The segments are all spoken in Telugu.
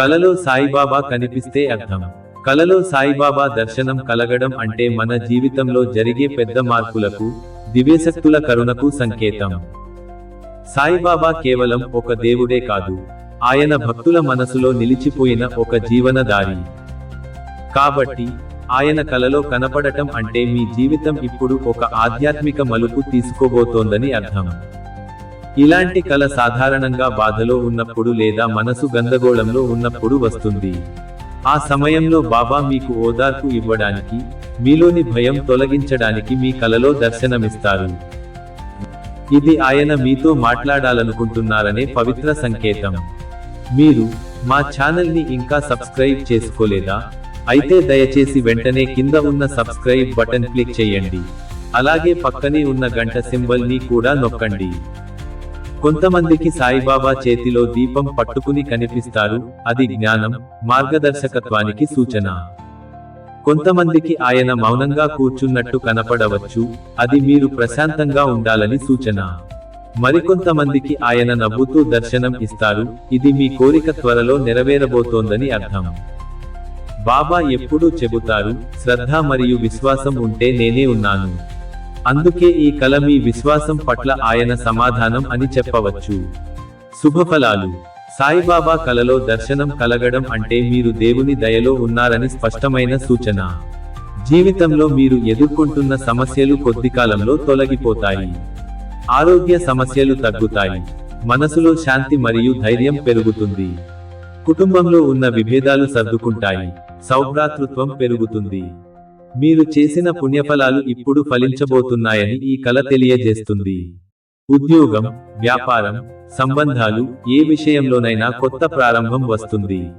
కలలో సాయిబాబా కనిపిస్తే అర్థం. కలలో సాయిబాబా దర్శనం కలగడం అంటే మన జీవితంలో జరిగే పెద్ద మార్పులకు దివ్యశక్తుల కరుణకు సంకేతం. సాయిబాబా కేవలం ఒక దేవుడే కాదు ఆయన భక్తుల మనసులో నిలిచిపోయిన ఒక జీవనదారి. కాబట్టి ఆయన కలలో కనపడటం అంటే మీ జీవితం ఇప్పుడు ఒక ఆధ్యాత్మిక మలుపు తీసుకోబోతోందని అర్థం. ఇలాంటి కల సాధారణంగా బాధలో ఉన్నప్పుడు లేదా మనసు గందగోళంలో ఉన్నప్పుడు వస్తుంది. ఆ సమయంలో బాబా మీకు ఓదార్పు ఇవ్వడానికి మీలోని భయం తొలగించడానికి మీ కలలో దర్శనమిస్తారు. ఇది ఆయన మీతో మాట్లాడాలనుకుంటున్నారనే పవిత్ర సంకేతం. మీరు మా ఛానల్ని ఇంకా సబ్స్క్రైబ్ చేసుకోలేదా? అయితే దయచేసి వెంటనే కింద ఉన్న సబ్స్క్రైబ్ బటన్ క్లిక్ చేయండి. అలాగే పక్కనే ఉన్న గంట సింబల్ని కూడా నొక్కండి. కొంతమందికి సాయిబాబా చేతిలో దీపం పట్టుకుని కనిపిస్తారు అది జ్ఞానం మార్గదర్శకత్వానికి సూచన. కొంతమందికి ఆయన మౌనంగా కూర్చున్నట్టు కనపడవచ్చు అది మీరు ప్రశాంతంగా ఉండాలని సూచన. మరికొంతమందికి ఆయన నవ్వుతూ దర్శనం ఇస్తారు ఇది మీ కోరిక త్వరలో నెరవేరబోతోందని అర్థం. బాబా ఎప్పుడూ చెబుతారు శ్రద్ధ మరియు విశ్వాసం ఉంటే నేనే ఉన్నాను. అందుకే ఈ కల మీ విశ్వాసం పట్ల ఆయన సమాధానం అని చెప్పవచ్చు. శుభఫలాలు. సాయిబాబా కలలో దర్శనం కలగడం అంటే మీరు దేవుని దయలో ఉన్నారని స్పష్టమైన సూచన. జీవితంలో మీరు ఎదుర్కొంటున్న సమస్యలు కొద్ది కాలంలో తొలగిపోతాయి. ఆరోగ్య సమస్యలు తగ్గుతాయి. మనసులో శాంతి మరియు ధైర్యం పెరుగుతుంది. కుటుంబంలో ఉన్న విభేదాలు సర్దుకుంటాయి. సౌభ్రాతృత్వం పెరుగుతుంది. మీరు చేసిన పుణ్యఫలాలు ఇప్పుడు ఫలించబోతున్నాయని ఈ కల తెలియజేస్తుంది. ఉద్యోగం వ్యాపారం సంబంధాలు ఏ విషయంలోనైనా కొత్త ప్రారంభం వస్తుంది.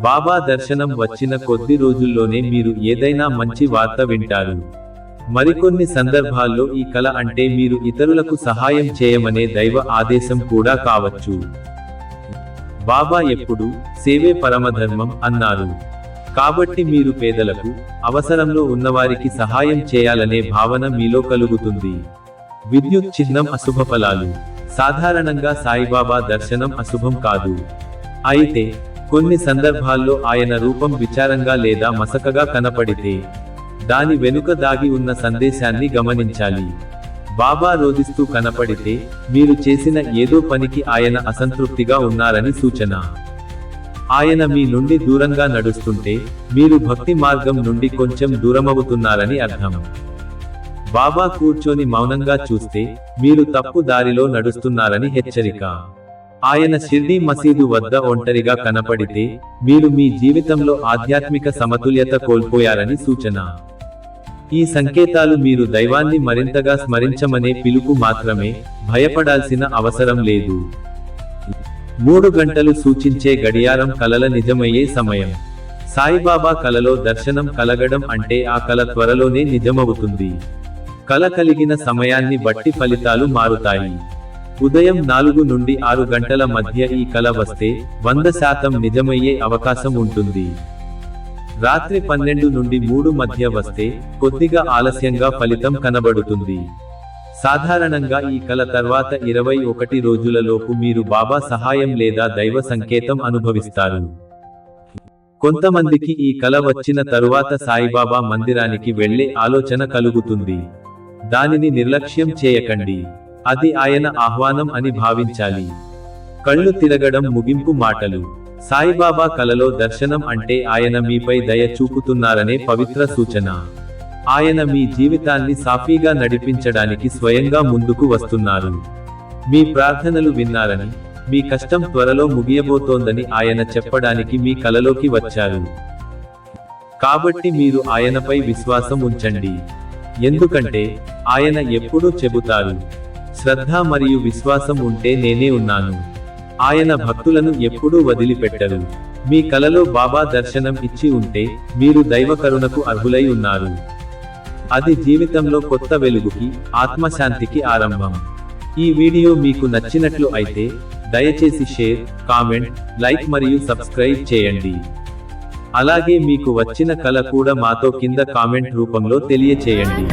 బాబా దర్శనం వచ్చిన కొద్ది రోజుల్లోనే మీరు ఏదైనా మంచి వార్త వింటారు. మరికొన్ని సందర్భాల్లో ఈ కళ అంటే మీరు ఇతరులకు సహాయం చేయమనే దైవ ఆదేశం కూడా కావచ్చు. బాబా ఎప్పుడు? సేవే పరమధర్మం అన్నారు. కాబట్టి మీరు పేదలకు అవసరంలో ఉన్నవారికి సహాయం చేయాలనే భావన మీలో కలుగుతుంది. విద్యుత్ చిహ్నం అశుభ ఫలాలు. సాధారణంగా సాయిబాబా దర్శనం అశుభం కాదు. అయితే కొన్ని సందర్భాల్లో ఆయన రూపం విచారంగా లేదా మసకగా కనపడితే దాని వెనుక దాగి ఉన్న సందేశాన్ని గమనించాలి. బాబా రోదిస్తూ కనపడితే మీరు చేసిన ఏదో పనికి ఆయన అసంతృప్తిగా ఉన్నారని సూచన. ఆయన మీ నుండి దూరంగా నడుస్తుంటే మీరు భక్తి మార్గం నుండి కొంచెం దూరమవుతున్నారని అర్థం. బాబా కూర్చొని మౌనంగా చూస్తే మీరు తప్పు దారిలో నడుస్తున్నారని హెచ్చరిక. ఆయన షిర్డీ మసీదు వద్ద ఒంటరిగా కనపడితే మీరు మీ జీవితంలో ఆధ్యాత్మిక సమతుల్యత కోల్పోయారని సూచన. ఈ సంకేతాలు మీరు దైవాన్ని మరింతగా స్మరించమనే పిలుపు మాత్రమే భయపడాల్సిన అవసరం లేదు. మూడు గంటలు సూచించే గడియారం కలల నిజమయ్యే సమయం. సాయిబాబా కలలో దర్శనం కలగడం అంటే ఆ కల త్వరలోనే నిజమవుతుంది. కల కలిగిన సమయాన్ని బట్టి ఫలితాలు మారుతాయి. ఉదయం నాలుగు నుండి ఆరు గంటల మధ్య ఈ కల వస్తే వంద శాతం నిజమయ్యే అవకాశం ఉంటుంది. రాత్రి పన్నెండు నుండి మూడు మధ్య వస్తే కొద్దిగా ఆలస్యంగా ఫలితం కనబడుతుంది. సాధారణంగా ఈ కల తర్వాత ఇరవై ఒకటి రోజులలోపు మీరు బాబా సహాయం లేదా దైవ సంకేతం అనుభవిస్తారు. కొంతమందికి ఈ కల వచ్చిన తరువాత సాయిబాబా మందిరానికి వెళ్ళే ఆలోచన కలుగుతుంది. దానిని నిర్లక్ష్యం చేయకండి. అది ఆయన ఆహ్వానం అని భావించాలి. కళ్ళు తిరగడం ముగింపు మాటలు. సాయిబాబా కలలో దర్శనం అంటే ఆయన మీపై దయ చూపుతున్నారనే పవిత్ర సూచన. ఆయన మీ జీవితాన్ని సాఫీగా నడిపించడానికి స్వయంగా ముందుకు వస్తున్నారు. మీ ప్రార్థనలు విన్నారని మీ కష్టం త్వరలో ముగియబోతోందని ఆయన చెప్పడానికి మీ కలలోకి వచ్చారు. కాబట్టి మీరు ఆయనపై విశ్వాసం ఉంచండి. ఎందుకంటే ఆయన ఎప్పుడూ చెబుతారు శ్రద్ధ మరియు విశ్వాసం ఉంటే నేనే ఉన్నాను. ఆయన భక్తులను ఎప్పుడూ వదిలిపెట్టరు. మీ కలలో బాబా దర్శనం ఇచ్చి ఉంటే మీరు దైవకరుణకు అర్హులై ఉన్నారు. అది జీవితంలో కొత్త వెలుగుకి ఆత్మశాంతికి ఆరంభం. ఈ వీడియో మీకు నచ్చినట్లు అయితే దయచేసి షేర్ కామెంట్ లైక్ మరియు సబ్స్క్రైబ్ చేయండి. అలాగే మీకు వచ్చిన కళ కూడా మాతో కింద కామెంట్ రూపంలో తెలియచేయండి.